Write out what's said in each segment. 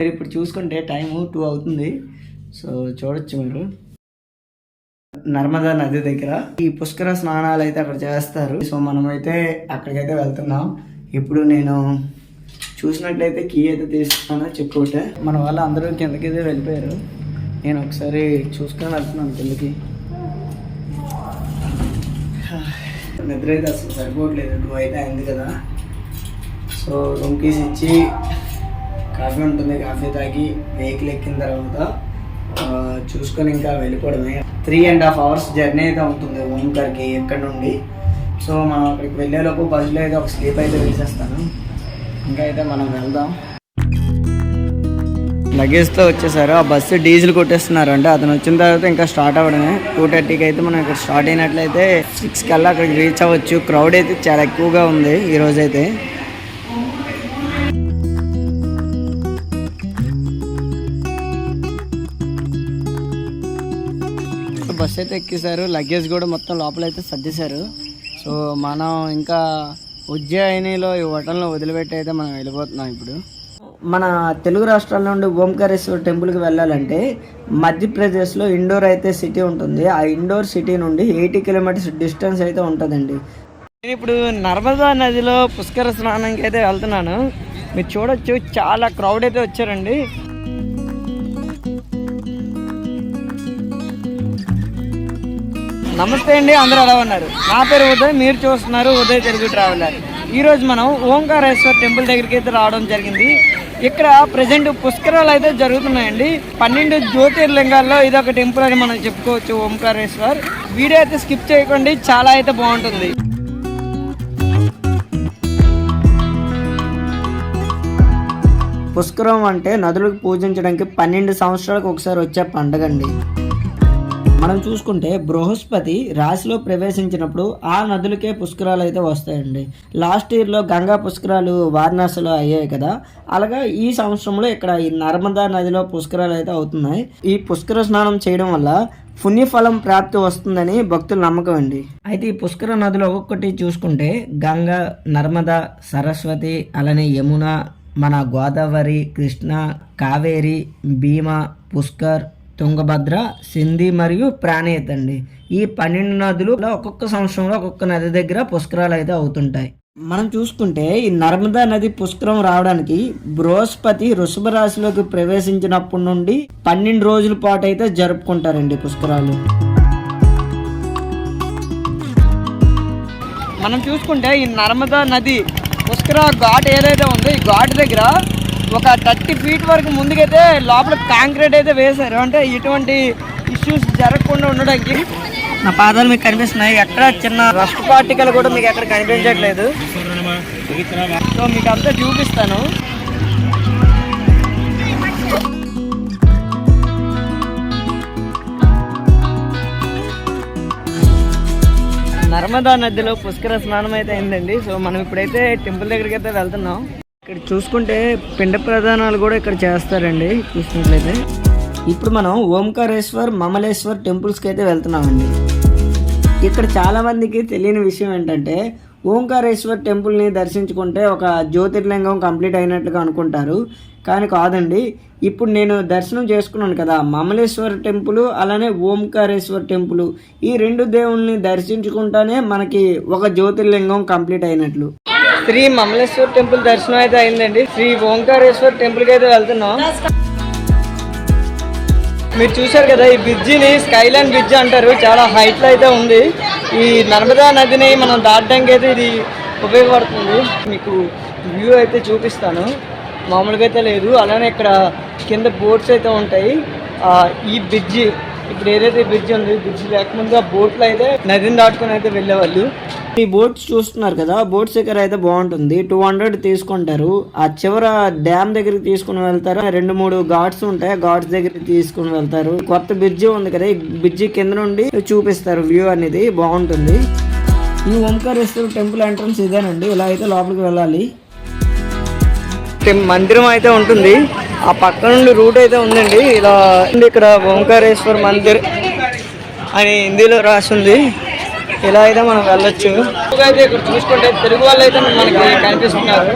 మీరు ఇప్పుడు చూసుకుంటే టైము టూ అవుతుంది. సో చూడొచ్చు మీరు. నర్మదా నది దగ్గర ఈ పుష్కర స్నానాలు అయితే అక్కడ చేస్తారు. సో మనమైతే అక్కడికైతే వెళ్తున్నాం. ఇప్పుడు నేను చూసినట్లయితే కీ అయితే తీసుకున్నాను చెప్పుకుంటే మన వాళ్ళు అందరూ కిందకైతే వెళ్ళిపోయారు. నేను ఒకసారి చూసుకొని వెళ్తున్నాను కిందకి. నిద్ర అయితే అసలు సరిపోవట్లేదు. టూ అయితే అయింది కదా. సో రూమ్ కీస్ ఇచ్చి కాఫీ ఉంటుంది కాఫీ తాగి వెహికల్ ఎక్కిన తర్వాత చూసుకొని ఇంకా వెళ్ళిపోవడమే. Three and half hours journey అయితే ఉంటుంది ఓంకర్కి ఎక్కడ నుండి. సో మనం అక్కడికి వెళ్ళేలోపు బస్సులో అయితే ఒక స్లీప్ అయితే వేసేస్తాను ఇంకా అయితే మనం వెళ్దాం. లగేజ్తో వచ్చేసారు. ఆ బస్సు డీజిల్ కొట్టేస్తున్నారు అంటే అతను వచ్చిన తర్వాత ఇంకా స్టార్ట్ అవ్వడమే. టూ థర్టీకి అయితే మనం ఇక్కడ స్టార్ట్ అయినట్లయితే సిక్స్ కల్లా అక్కడికి రీచ్ అవ్వచ్చు. క్రౌడ్ అయితే చాలా ఎక్కువగా ఉంది ఈ బస్ అయితే ఎక్కేశారు. లగేజ్ కూడా మొత్తం లోపల అయితే సర్దేశారు. సో మనం ఇంకా ఉజ్జయినిలో ఈ హోటల్ను వదిలిపెట్టి అయితే మనం వెళ్ళిపోతున్నాం ఇప్పుడు. మన తెలుగు రాష్ట్రాల నుండి ఓంకారేశ్వర టెంపుల్కి వెళ్ళాలంటే మధ్యప్రదేశ్లో ఇండోర్ అయితే సిటీ ఉంటుంది. ఆ ఇండోర్ సిటీ నుండి ఎయిటీ కిలోమీటర్స్ డిస్టెన్స్ అయితే ఉంటుందండి. నేను ఇప్పుడు నర్మదా నదిలో పుష్కర స్నానానికి అయితే వెళ్తున్నాను. మీరు చూడొచ్చు చాలా క్రౌడ్ అయితే వచ్చారండి. నమస్తే అండి అందరూ ఎలా ఉన్నారు? నా పేరు ఉదయ్ మీరు చూస్తున్నారు ఉదయ్ తెలుగు ట్రావెలర్. ఈరోజు మనం ఓంకారేశ్వర్ టెంపుల్ దగ్గరికి అయితే రావడం జరిగింది. ఇక్కడ ప్రజెంట్ పుష్కరాలు అయితే జరుగుతున్నాయండి. పన్నెండు జ్యోతిర్లింగాల్లో ఇది ఒక టెంపుల్ అని మనం చెప్పుకోవచ్చు ఓంకారేశ్వర్. వీడియో అయితే స్కిప్ చేయకండి చాలా అయితే బాగుంటుంది. పుష్కరం అంటే నదులకు పూజించడానికి పన్నెండు సంవత్సరాలకు ఒకసారి వచ్చే పండుగ అండి మనం చూసుకుంటే బృహస్పతి రాశిలో ప్రవేశించినప్పుడు ఆ నదులకే పుష్కరాలు అయితే వస్తాయండి. లాస్ట్ ఇయర్లో గంగా పుష్కరాలు వారణాసిలో అయ్యాయి కదా. అలాగా ఈ సంవత్సరంలో ఇక్కడ ఈ నర్మదా నదిలో పుష్కరాలు అయితే అవుతున్నాయి. ఈ పుష్కర స్నానం చేయడం వల్ల పుణ్యఫలం ప్రాప్తి వస్తుందని భక్తుల నమ్మకం అండి. అయితే ఈ పుష్కర నదులు ఒక్కొక్కటి చూసుకుంటే గంగా నర్మదా సరస్వతి అలానే యమున మన గోదావరి కృష్ణ కావేరి భీమ పుష్కర్ తుంగభద్ర సింధి మరియు ప్రాణేత్ అండి. ఈ పన్నెండు నదులు ఒక్కొక్క సంవత్సరంలో ఒక్కొక్క నది దగ్గర పుష్కరాలు అయితే అవుతుంటాయి. మనం చూసుకుంటే ఈ నర్మదా నది పుష్కరం రావడానికి బృహస్పతి వృషభ రాశిలోకి ప్రవేశించినప్పటి నుండి పన్నెండు రోజుల పాటు అయితే జరుపుకుంటారండి పుష్కరాలు. మనం చూసుకుంటే ఈ నర్మదా నది పుష్కర ఘాట్ ఏదైతే ఉందో ఈ ఘాట్ దగ్గర ఒక థర్టీ ఫీట్ వరకు ముందుకైతే లోపల కాంక్రీట్ అయితే వేశారు. అంటే ఇటువంటి ఇష్యూస్ జరగకుండా ఉండడానికి నా పాదాలు మీకు కనిపిస్తున్నాయి. ఎక్కడ చిన్న రస్ట్ పార్టికల్ కూడా మీకు ఎక్కడ కనిపించట్లేదు. సో మీకు అంతా చూపిస్తాను. నర్మదా నదిలో పుష్కర స్నానం అయితే అయిందండి. సో మనం ఇప్పుడైతే టెంపుల్ దగ్గరికి అయితే వెళ్తున్నాం. ఇక్కడ చూసుకుంటే పిండ ప్రధానాలు కూడా ఇక్కడ చేస్తారండి చూసినట్లయితే. ఇప్పుడు మనం ఓంకారేశ్వర్ మమలేశ్వర్ టెంపుల్స్కి అయితే వెళ్తున్నామండి. ఇక్కడ చాలామందికి తెలియని విషయం ఏంటంటే ఓంకారేశ్వర్ టెంపుల్ని దర్శించుకుంటే ఒక జ్యోతిర్లింగం కంప్లీట్ అయినట్టుగా అనుకుంటారు. కానీ కాదండి ఇప్పుడు నేను దర్శనం చేసుకున్నాను కదా మమలేశ్వర్ టెంపుల్ అలానే ఓంకారేశ్వర్ టెంపుల్ ఈ రెండు దేవుల్ని దర్శించుకుంటానే మనకి ఒక జ్యోతిర్లింగం కంప్లీట్ అయినట్లు. శ్రీ మమలేశ్వర్ టెంపుల్ దర్శనం అయితే అయిందండి. శ్రీ ఓంకారేశ్వర్ టెంపుల్కి అయితే వెళ్తున్నాం. మీరు చూశారు కదా ఈ బ్రిడ్జిని స్కైలైన్ బ్రిడ్జ్ అంటారు. చాలా హైట్లో అయితే ఉంది. ఈ నర్మదా నదిని మనం దాటడానికి అయితే ఇది ఉపయోగపడుతుంది. మీకు వ్యూ అయితే చూపిస్తాను. మామూలుగా అయితే లేదు. అలానే ఇక్కడ కింద బోట్స్ అయితే ఉంటాయి. ఆ, ఈ బ్రిడ్జి ఇప్పుడు ఏదైతే బ్రిడ్జ్ ఉంది బ్రిడ్జ్ లేకముందు ఆ బోట్లో అయితే నదిని దాటుకొని అయితే వెళ్ళేవాళ్ళు. ఈ బోట్స్ చూస్తున్నారు కదా బోట్స్ దగ్గర అయితే బాగుంటుంది. టూ హండ్రెడ్ తీసుకుంటారు. ఆ చివర డ్యామ్ దగ్గరికి తీసుకుని వెళ్తారు? రెండు మూడు ఘాట్స్ ఉంటాయి. ఘాట్స్ దగ్గరికి తీసుకుని వెళ్తారు. కొత్త బ్రిడ్జి ఉంది కదా ఈ బ్రిడ్జి కింద నుండి చూపిస్తారు వ్యూ అనేది. బాగుంటుంది. ఈ ఓంకారేశ్వర టెంపుల్ ఎంట్రన్స్ ఇదేనండి. ఇలా అయితే లోపలికి వెళ్ళాలి. మందిరం అయితే ఉంటుంది. ఆ పక్క నుండి రూట్ అయితే ఉందండి. ఇలా ఇక్కడ ఓంకారేశ్వర్ మందిర్ అని హిందీలో రాసి ఉంది ఇలా అయితే మనం వెళ్ళొచ్చు. అయితే ఇక్కడ చూసుకుంటే తెలుగు వాళ్ళు అయితే మనకి కనిపిస్తున్నారు.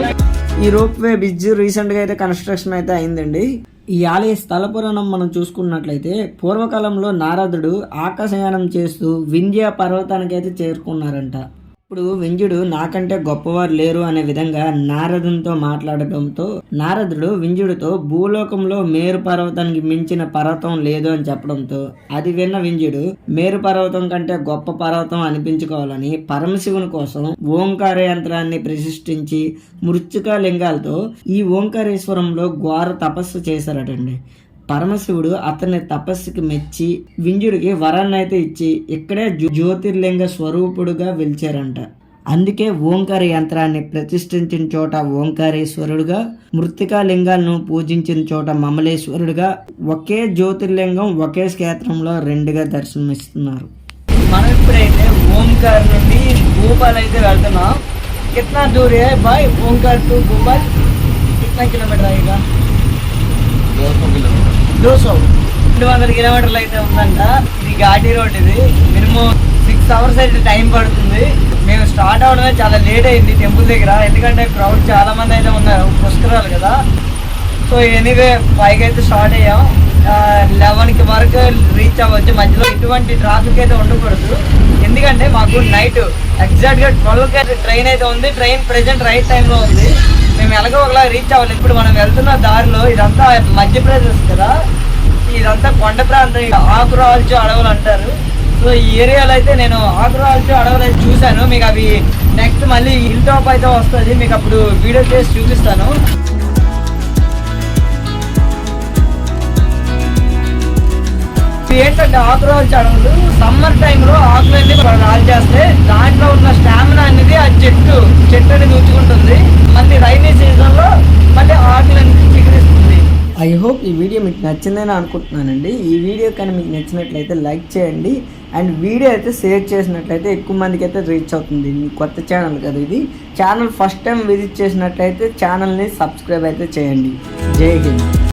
ఈ రోప్ వే బ్రిడ్జ్ రీసెంట్గా అయితే కన్స్ట్రక్షన్ అయితే అయిందండి. ఈ ఆలయ స్థల పురాణం మనం చూసుకున్నట్లయితే పూర్వకాలంలో నారదుడు ఆకాశయానం చేస్తూ వింధ్య పర్వతానికి అయితే చేరుకున్నారంట. ఇప్పుడు వింజుడు నాకంటే గొప్పవారు లేరు అనే విధంగా నారదునితో మాట్లాడటంతో నారదుడు వింజుడితో భూలోకంలో మేరు పర్వతానికి మించిన పర్వతం లేదు అని చెప్పడంతో అది విన్న వింజుడు మేరు పర్వతం కంటే గొప్ప పర్వతం అనిపించుకోవాలని పరమశివుని కోసం ఓంకార యంత్రాన్ని ప్రతిష్ఠించి మృత్యుకా లింగాలతో ఈ ఓంకారేశ్వరంలో ఘోర తపస్సు చేశారటండి. పరమశివుడు అతని తపస్సుకి మెచ్చి వింజుడికి వరాన్ని అయితే ఇచ్చి ఇక్కడే జ్యోతిర్లింగ స్వరూపుడుగా వెలిచారంట. అందుకే ఓంకార యంత్రాన్ని ప్రతిష్ఠించిన చోట ఓంకారేశ్వరుడుగా మృతికా లింగాలను పూజించిన చోట మమలేశ్వరుడుగా ఒకే జ్యోతిర్లింగం ఒకే క్షేత్రంలో రెండుగా దర్శనమిస్తున్నారు. మనం ఇప్పుడైతే ఓంకార్ నుండి భూపాల్ అయితే వెళ్తున్నాం. కిట్నా దూరే బాయ్ ఓంకార్ టు భూపాల్. కిట్నా కిలోమీటర్ అయ్యేగా दो రెండు వందల కిలోమీటర్లు అయితే ఉందంట. ఇది ఘాటీ రోడ్ ఇది. మినిమం సిక్స్ అవర్స్ అయితే టైం పడుతుంది. మేము స్టార్ట్ అవడమే చాలా లేట్ అయింది టెంపుల్ దగ్గర. ఎందుకంటే క్రౌడ్ చాలా మంది అయితే ఉన్నారు పుష్కరాలు కదా. సో ఎనీవే పైకి అయితే స్టార్ట్ అయ్యాం. లెవెన్కి వరకు రీచ్ అవ్వచ్చు. మధ్యలో ఎటువంటి ట్రాఫిక్ అయితే ఉండకూడదు. ఎందుకంటే మాకు నైట్ ఎగ్జాక్ట్గా ట్వెల్వ్కి అయితే ట్రైన్ అయితే ఉంది. ట్రైన్ ప్రజెంట్ రైట్ టైంలో ఉంది. మేము ఎలాగో ఒకలా రీచ్ అవ్వాలి ఇప్పుడు మనం వెళ్తున్న దారిలో ఇదంతా మధ్యప్రదేశ్ కదా. ఇదంతా కొండ ప్రాంతం. ఆకురాల్చు అడవులు అంటారు. సో ఈ ఏరియాలో అయితే నేను ఆకురాల్చు అడవులు అయితే చూశాను. మీకు అవి నెక్స్ట్ మళ్ళీ హిల్ టాప్ అయితే వస్తుంది. మీకు అప్పుడు వీడియో చేసి చూపిస్తాను. ఇవి ఏంటంటే ఆకురాల్చు అడవులు సమ్మర్ టైంలో ఆకులన్నీ రాల్ చేస్తే దాంట్లో ఉన్న స్టామినా అనేది ఆ చెట్టు చెట్టు అనేది ఉంచుకుంటుంది. మళ్ళీ రైనీ సీజన్లో మళ్ళీ ఆకులన్నీ చిగురిస్తుంది ఐ హోప్ ఈ వీడియో మీకు నచ్చిందని అనుకుంటున్నానండి. ఈ వీడియో కానీ మీకు నచ్చినట్లయితే లైక్ చేయండి. అండ్ వీడియో అయితే షేర్ చేసినట్లయితే ఎక్కువ మందికి అయితే రీచ్ అవుతుంది. మీ కొత్త ఛానల్ కదా ఇది. ఛానల్ ఫస్ట్ టైం విజిట్ చేసినట్లయితే ఛానల్ని సబ్స్క్రైబ్ అయితే చేయండి. జై హింద్.